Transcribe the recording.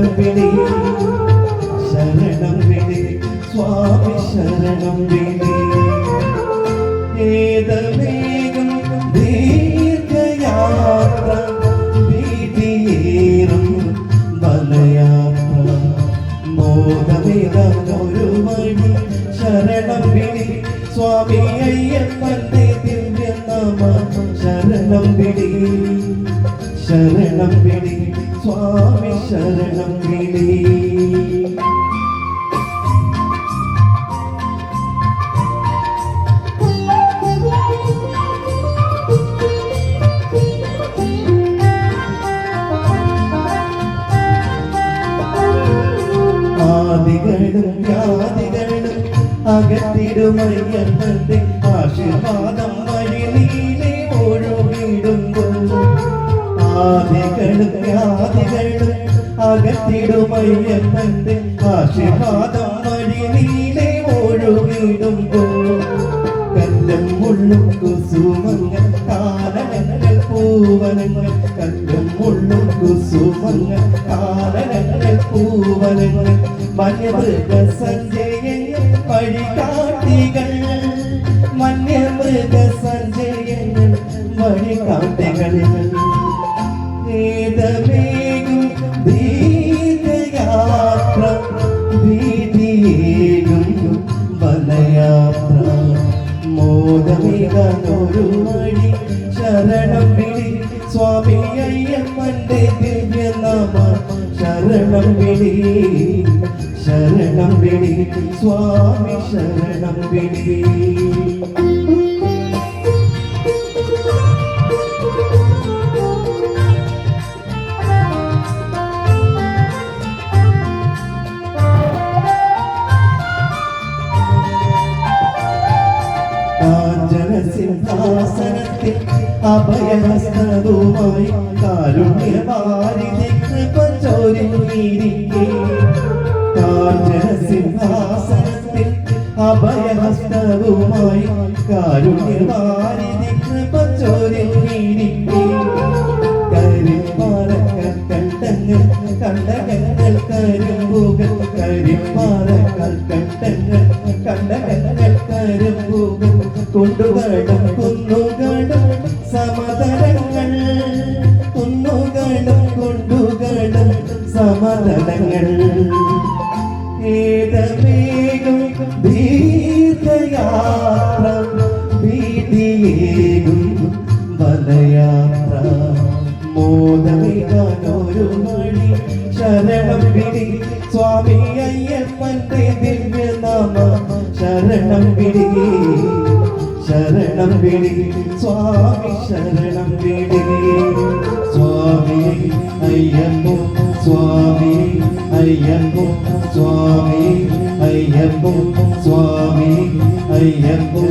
ശരണം ശരണം വിളി സ്വാമി ശരണം വിളി ഏതവേഗം ദീർഘയാത്ര വീതിയേറും ബലയാത്ര മോദമിതൊരു വഴി ശരണം വിളി സ്വാമി അയ്യപ്പന്റെ ദിവ്യനാമ. ശരണം വിളി ശരണം വിളി സ്വാമി ശരണം വിളി ആദികളും വ്യാധികളും അകത്തിടുമയ്യപ്പന്റെ ആശീർവാദം വഴി നീലെ ഒഴുകിടുമ്പോൾ ആദികളും വ്യാധികളും അകത്തിടുമയ്യപ്പന്റെ ആശീർവാദം വഴി നീലെ ഒഴുകിടുമ്പോൾ കല്ലും മുള്ളും കുസുമങ്ങൾ കാരണങ്ങൾ പൂവനങ്ങൾ. കല്ലും മുള്ളും കുസുമങ്ങൾ കാരണങ്ങൾ പൂവനങ്ങൾ. മന്യമൃഗ സഞ്ജയങ്ങൾ വഴികാട്ടികൾ മന്യമൃഗ സഞ്ജയങ്ങൾ വഴികാട്ടികൾ വേദമേകും മോദമേകാനൊരു മടി ശരണം പിടി സ്വാമി അയ്യപ്പന്റെ ദിവ്യനാമ ശരണം പിടി ശരണം പിടി സ്വാമി ശരണം വിളി. കാഞ്ചന സിംഹാസനത്തിൽ അഭയഹസ്തവുമായി കാരുണ്യവാരിധി കൃപ ചൊരിഞ്ഞിരിക്കെ കാഞ്ചന സിംഹാസനത്തിൽ അഭയഹസ്തവുമായി കാരുണ്യവാരിധി കൃപ ചൊരിഞ്ഞിരിക്കെ കരിപ്പാറക്കൽ കണ്ടങ്ങൾ കണ്ടകങ്ങൾ കരിമ്പുകൾ. കരിപ്പാറക്കൽ കണ്ടങ്ങൾ കണ്ടകങ്ങൾ കരിമ്പുകൾ. കൊണ്ടുകടം കുന്നുകടം സമതലങ്ങൾ കുന്നുകടം കൊണ്ടുകടം സമതലങ്ങൾ ഏതമേകും ദീർഘയാത്ര ഭീതിയേകും വനയാത്ര മോദമികാനൊരു വഴി ശരണം വിളി സ്വാമി അയ്യപ്പന്റെ ദിവ്യനാമ ശരണം വിളി ശരണം പിടി സ്വാമി ശരണം പിടി സ്വാമി അയ്യപ്പോ സ്വാമി അയ്യപ്പോ സ്വാമി അയ്യപ്പോ സ്വാമി അയ്യപ്പോ.